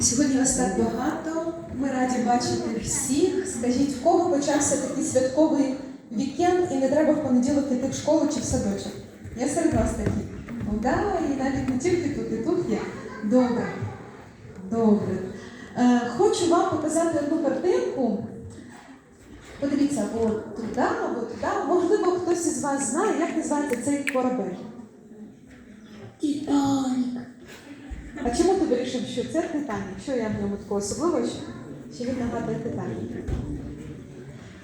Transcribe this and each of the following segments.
Сьогодні вас так багато. Ми раді бачити всіх. Скажіть, в кого почався такий святковий вікенд і не треба в понеділок іти в школу чи в садочок? Я серед вас такі. Ну да, і навіть не тільки тут, і тут є. Добре. Добре. Е, хочу вам показати одну картинку. Подивіться, або туди, або туди. Можливо, хтось із вас знає, як називається цей корабель. Титаник. А чому ти вирішив, що це Титанік? Що я в ньому такого особливого, що, що він нагадує Титанік?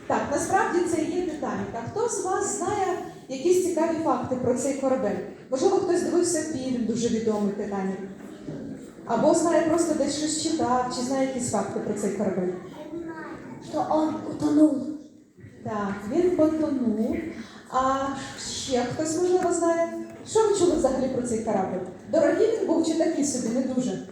Так, насправді це і є Титанік. А хто з вас знає якісь цікаві факти про цей корабель? Можливо, хтось дивився фільм дуже відомий Титанік. Або знає просто десь щось читав, чи знає якісь факти про цей корабель. Что он утонул. Так, він потонув. А ще хтось, можливо, знає. Що ви чули взагалі про цей корабль? Дорогий він був чи такий собі, не дуже?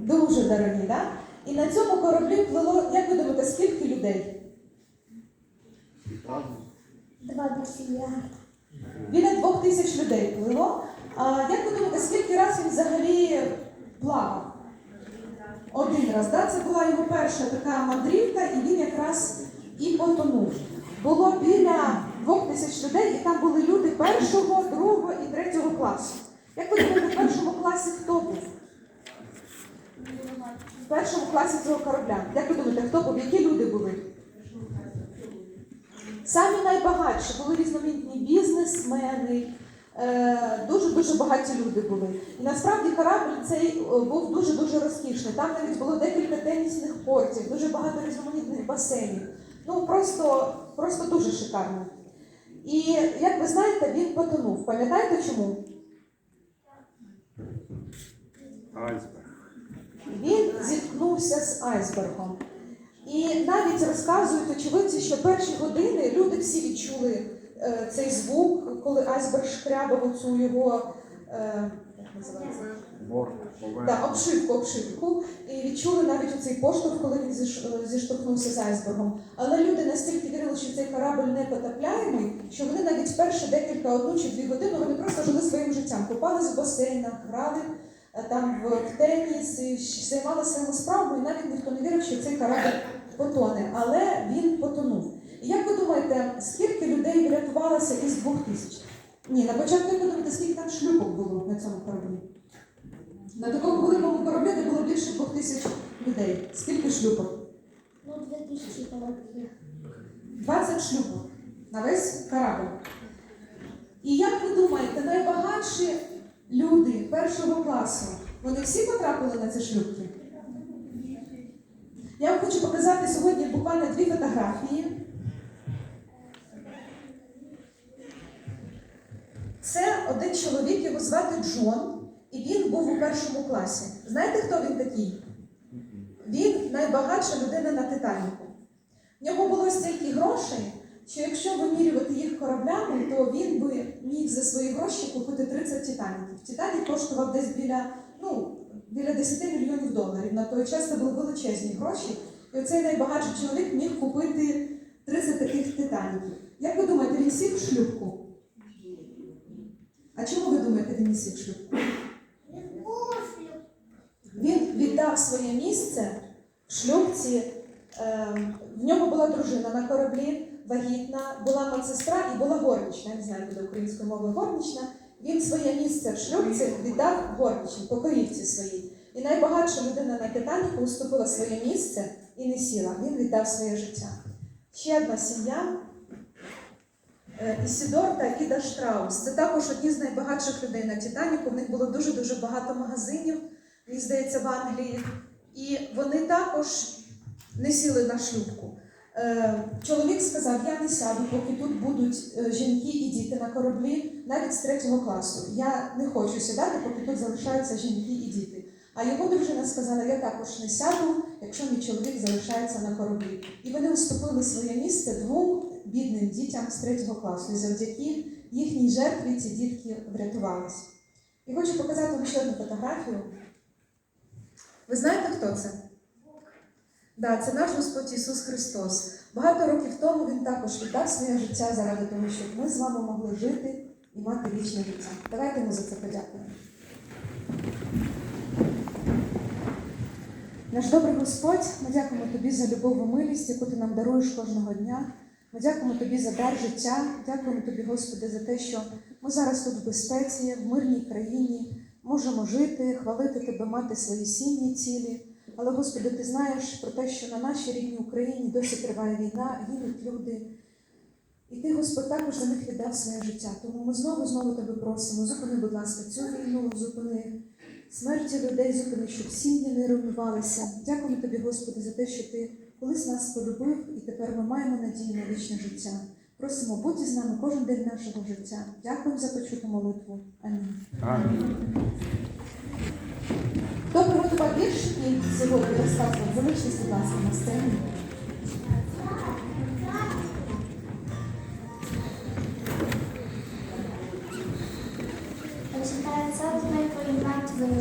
Дуже дорогий, так? І на цьому кораблі плило, як ви думаєте, скільки людей? Два миллиарда. Біля двох тисяч людей плило. А як ви думаєте, скільки разів він взагалі плавав? Один раз, да? Це була його перша така мандрівка, і він якраз і потонув. Було біля двох тисяч людей, і там були люди першого, другого і третього класу. Як ви думаєте, в першому класі хто був? В першому класі цього корабля. Як ви думаєте, хто був? Які люди були? Самі найбагатші були різноманітні бізнесмени, дуже-дуже багаті люди були. І насправді корабль цей е, був дуже-дуже розкішний. Там навіть було декілька тенісних кортів, дуже багато різноманітних басейнів. Ну просто, просто дуже шикарно. І як ви знаєте, він потонув. Пам'ятаєте чому? Айсберг. Він зіткнувся з айсбергом. І навіть розказують очевидці, що перші години люди всі відчули е, цей звук, коли айсберг шкрябав оцю його е, як називається? Борт. Да, обшивку, обшивку. І відчули навіть оцей поштовх, коли він е, зіштовхнувся з айсбергом. Але люди настільки вірили, що цей корабль не потопляємий, що вони навіть перші декілька одну чи дві години вони просто жили своїм життям, купались в басейнах, грали е, там в теніс, і займалися своїми справами, і навіть ніхто не вірив, що цей корабль потоне. Але він потонув. І як ви думаєте, скільки людей врятувалося із двох тисяч? Ні, на початку як ви думаєте, скільки там шлюпок було на цьому кораблі? На такому великому кораблі було більше двох тисяч людей. Скільки шлюпок? Ну, две тысячи километров. 20 шлюпок на весь корабль. І як ви думаєте, найбагатші люди першого класу, вони всі потрапили на ці шлюпки? Я вам хочу показати сьогодні буквально дві фотографії. Це один чоловік, його звати Джон, він був у першому класі. Знаєте, хто він такий? Він найбагатша людина на Титаніку. В нього було стільки грошей, що якщо вимірювати їх кораблями, то він би міг за свої гроші купити 30 титаніків. Титанік коштував десь біля, ну, біля 10 мільйонів доларів. На той час це були величезні гроші. І оцей найбагатший чоловік міг купити 30 таких титаніків. Як ви думаєте, він сів в шлюпку? А чому ви думаєте, він не сів в шлюпку? Він віддав своє місце в шлюбці. Е, в нього була дружина на кораблі, вагітна, була медсестра і була горнична. Я не знаю, буде українською мовою горнична. Він своє місце в шлюбці віддав горничній, покоївці своїй. І найбагатша людина на Титаніку уступила своє місце і не сіла. Він віддав своє життя. Ще одна сім'я. Е, Ісідор та Іда Штраус. Це також одні з найбагатших людей на Титаніку. В них було дуже-дуже багато магазинів, мені здається, в Англії. І вони також не сіли на шлюбку. Е, чоловік сказав: я не сяду, поки тут будуть е, жінки і діти на кораблі, навіть з третього класу. Я не хочу сідати, поки тут залишаються жінки і діти. А його дружина сказала: я також не сяду, якщо мій чоловік залишається на кораблі. І вони уступили своє місце двом бідним дітям з третього класу. І завдяки їхній жертві ці дітки врятувалися. І хочу показати вам ще одну фотографію. Ви знаєте, хто це? Да, це наш Господь Ісус Христос. Багато років тому Він також віддав своє життя заради того, щоб ми з вами могли жити і мати вічне життя. Давайте ми за це подякуємо. Наш добрий Господь, ми дякуємо Тобі за любов і милість, яку ти нам даруєш кожного дня. Ми дякуємо Тобі за дар життя. Дякуємо Тобі, Господи, за те, що ми зараз тут в безпеці, в мирній країні, можемо жити, хвалити Тебе, мати свої сім'ї цілі. Але, Господи, ти знаєш про те, що на нашій рідній Україні досі триває війна, гинуть люди. І ти, Господь, також за них віддав своє життя. Тому ми знову знову тебе просимо. Зупини, будь ласка, цю війну, зупини смерті людей, зупини, щоб сім'ї не руйнувалися. Дякуємо тобі, Господи, за те, що ти колись нас полюбив, і тепер ми маємо надію на вічне життя. Просимо, будь із нами кожен день нашого життя. Дякуємо за почуту молитву. Амінь. Амінь. Хто приготував вірш, який сьогодні розказував, залиштесь, будь ласка, на сцені.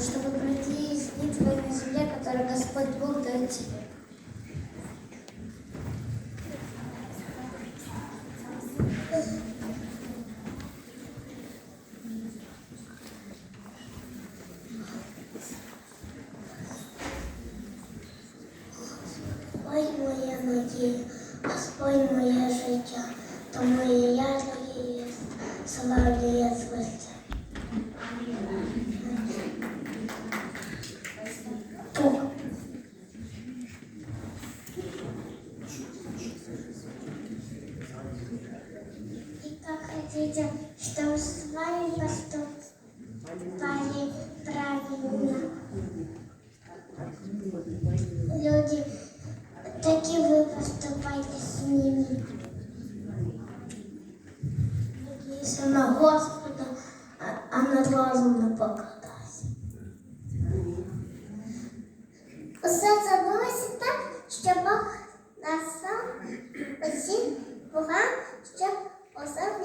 Чтобы пройти из дни на земле, которую Господь Бог дает тебе. Моя надія, Господь моє життя, тому і я є, славлю я звестя. Пух. И как хотите, чтобы с вами поступали Господа, а, над разом не покладайся. Усе забулося так, що Бог сам усім богам, щоб усе в